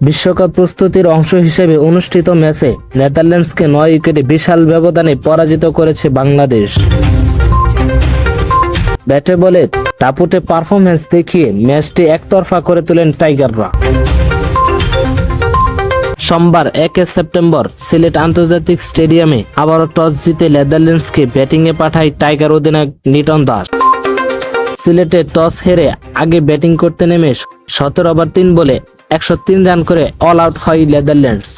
বিশ্বকাপ প্রস্তুতির অংশ হিসেবে অনুষ্ঠিত ম্যাচে নেদারল্যান্ডসকে নয় উইকেটে বিশাল ব্যবধানে পরাজিত করেছে বাংলাদেশ। ব্যাটে বলে দাপুটে পারফরমেন্স দেখিয়ে ম্যাচটি একতরফা করে তোলেন টাইগাররা। সোমবার একে সেপ্টেম্বর সিলেট আন্তর্জাতিক স্টেডিয়ামে আবারও টস জিতে নেদারল্যান্ডসকে ব্যাটিংয়ে পাঠায় টাইগার অধিনায়ক নিটন দাস। সিলেটে টস হেরে আগে ব্যাটিং করতে নেমে সতেরো ওভার তিন বলে একশো তিন রান করে অল আউট হয় নেদারল্যান্ডস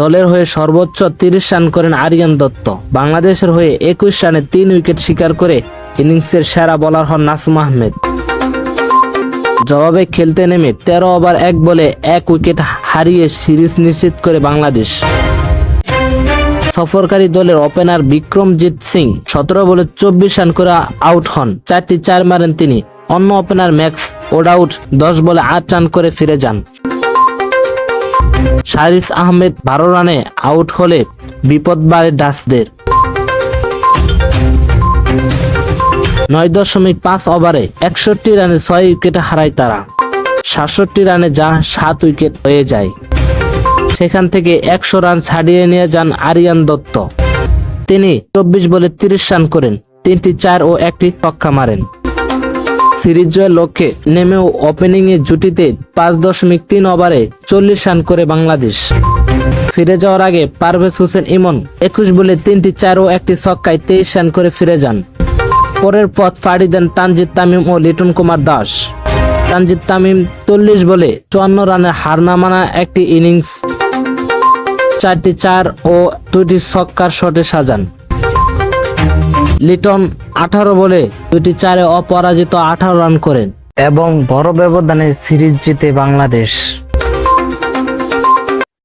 দলের হয়ে সর্বোচ্চ তিরিশ রান করেন আরিয়ান দত্ত। বাংলাদেশের হয়ে একুশ রানে তিন উইকেট শিকার করে ইনিংসের সেরা বোলার হন নাসুম আহমেদ। জবাবে খেলতে নেমে তেরো ওভার, এক বলে এক উইকেট হারিয়ে সিরিজ নিশ্চিত করে বাংলাদেশ। সফরকারী দলের ওপেনার বিক্রমজিৎ সিং সতেরো বলে চব্বিশ রান করে আউট হন। চারটি চার মারেন তিনি। অন্য ওপেনার ম্যাক্স ওডাউট দশ বলে আট রান করে ফিরে যান। শারিস আহমেদ বারো রানে আউট হলে বিপদ বাড়ে ডাসদের নয় দশমিক পাঁচ ওভারে একষট্টি রানে ছয় উইকেটে হারায় তারা। সাতষট্টি রানে যা সাত উইকেট হয়ে যায়। সেখান থেকে একশো রান ছাড়িয়ে নিয়ে যান আরিয়ান দত্ত। তিনি চব্বিশ বলে তিরিশ রান করেন। তিনটি চার ও একটি ছক্কা মারেন। সিরিজ জয়ের লক্ষ্যে নেমেও ওপেনিং এ জুটিতে পাঁচ দশমিক তিন ওভারে চল্লিশ রান করে বাংলাদেশ। ফিরে যাওয়ার আগে পারভেজ হোসেন ইমন একুশ বলে তিনটি চার ও একটি ছক্কায় তেইশ রান করে ফিরে যান। পরের পথ পাড়ি দেন তানজিদ তামিম ও লিটন কুমার দাস। তানজিদ তামিম চল্লিশ বলে চুয়ান্ন রানের হার না মানা একটি ইনিংস চারটি চার ও দুটি ছক্কার শটে সাজান। লিটন আঠারো বলে দুটি চারে অপরাজিত আঠারো রান করেন। এবং বড় ব্যবধানে সিরিজ জিতে বাংলাদেশ।